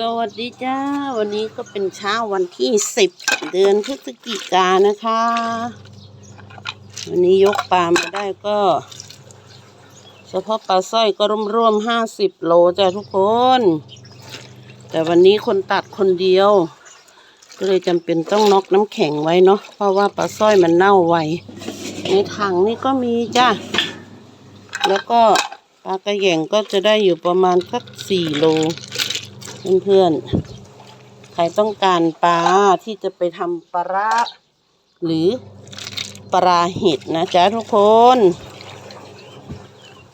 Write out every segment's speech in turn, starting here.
สวัสดีจ้า วันนี้ก็เป็นเช้าวันที่สิบเดือนพฤศจิกานะคะ วันนี้ยกปลามาได้ก็ เฉพาะปลาสร้อยก็ร่วมๆห้าสิบโลจ้ะทุกคน แต่วันนี้คนตัดคนเดียว ก็เลยจำเป็นต้องน็อกน้ำแข็งไว้เนาะเพราะว่าปลาสร้อยมันเน่าไวในถังนี่ก็มีจ้ะแล้วก็ปลากระแยงก็จะได้อยู่ประมาณสักสี่โล เพื่อนๆ ใครต้องการปลาที่จะไปทำปลาร้าหรือปลาเห็ดนะจ๊ะทุกคน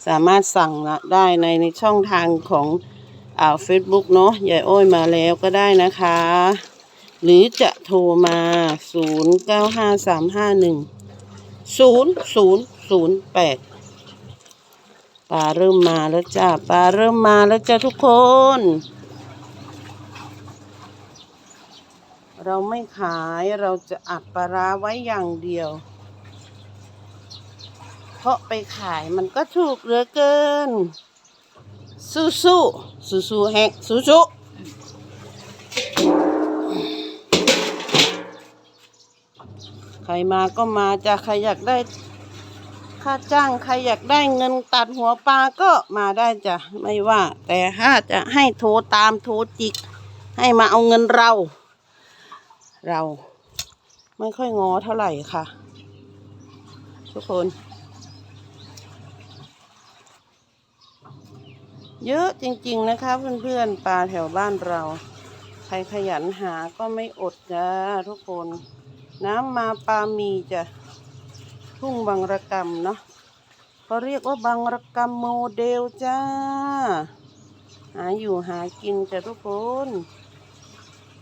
สามารถสั่งละได้ในในช่องทางของอ่าเฟซบุ๊กเนาะยายอ้อยมาแล้วก็ได้นะคะ หรือจะโทรมา 0 9 5 3 5 1 0 0 0 8ปลาเริ่มมาแล้วจ้าปลาเริ่มมาแล้วจ้าทุกคน เราไม่ขายเราจะอัดปลาร้าไว้อย่างเดียว เพราะไปขายมันก็ถูกเหลือเกิน สู้สู้สู้สู้แฮกสู้สู้ใครมาก็มาจะใครอยากได้ค่าจ้างใครอยากได้เงินตัดหัวปลาก็มาได้จ้ะไม่ว่า แต่ถ้าจะให้โทรตามโทรจิก ให้มาเอาเงินเรา เราไม่ค่อยงอเท่าไหร่ค่ะ ทุกคน เยอะจริงๆนะคะเพื่อนๆปลาแถวบ้านเรา ใครขยันหาก็ไม่อดจ้าทุกคน น้ำมาปลามีจ้ะทุ่งบางระกำเนาะเขาเรียกว่าบางระกำโมเดลจ้า หาอยู่หากินจ้ะทุกคน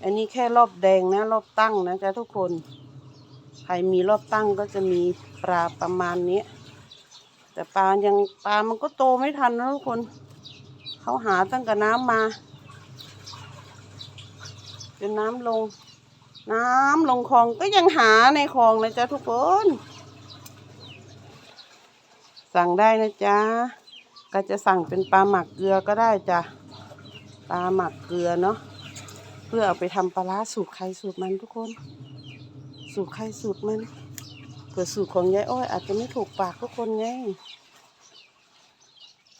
อันนี้แค่รอบแดงนะ รอบตั้งนะจ้ะทุกคน ใครมีรอบตั้งก็จะมีปลาประมาณนี้ แต่ปลายังปลามันก็โตไม่ทันนะทุกคน เขาหาตั้งแต่น้ำมาจนน้ำลง น้ำลงคลองก็ยังหาในคลองนะจ๊ะทุกคน สั่งได้นะจ๊ะ ก็จะสั่งเป็นปลาหมักเกลือก็ได้จ้ะ ปลาหมักเกลือเนาะ เพื่อเอาไปทำปลาร้าสูตรใครสูตรมันทุกคน สูตรใครสูตรมันเผื่อสูตรของยายอ้อยอาจจะไม่ถูกปากทุกคนไง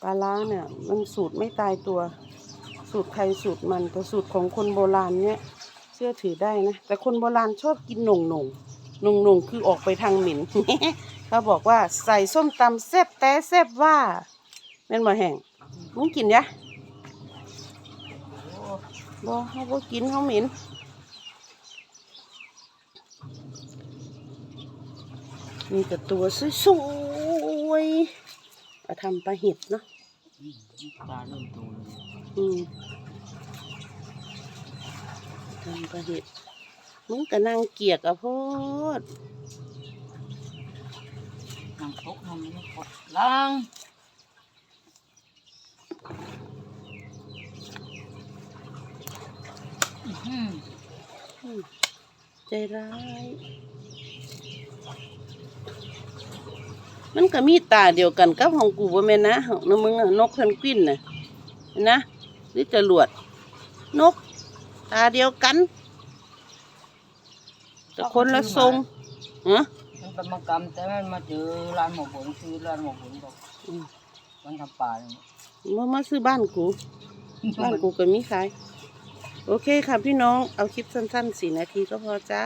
ปลาร้าเนี่ย มันสูตรไม่ตายตัว สูตรใครสูตรมันแต่สูตรของคนโบราณเนี่ยเชื่อถือได้นะแต่คนโบราณชอบกินหน่งหน่งหน่งหน่งคือออกไปทางหมินเขาบอกว่าใส่ส้มตำแซ่บแต่แซ่บว่าแม่นบ่แห้งมึงกินยะ บ่เขาบ่กินเขาเหม็นมีแต่ตัวสวยๆเอาทำปลาเห็ดเนาะปลาเริ่มโตเลยอืมทำปลาเห็ดมึงก็นั่งเกียกอะโพดนางตกทำไม่กดล้างอื้อหือ อืม ใจร้าย มันก็มีตาเดียวกันกับของกูบ่แม่นนะของนมึงอะนกเพนกวินน่ะเห็นนะ หรือจรวด นก ตาเดียวกันแต่คนละทรงฮะมันเป็นมากรรมแต่มันมาเจอร้านหมกบนคือร้านหมกบนบอกอืมมันทำปลาเนี่ยมามาซื้อบ้านกู บ้านกูก็มีขาย โอเคค่ะพี่น้องเอาคลิปสั้นๆสี่นาทีก็พอจ้า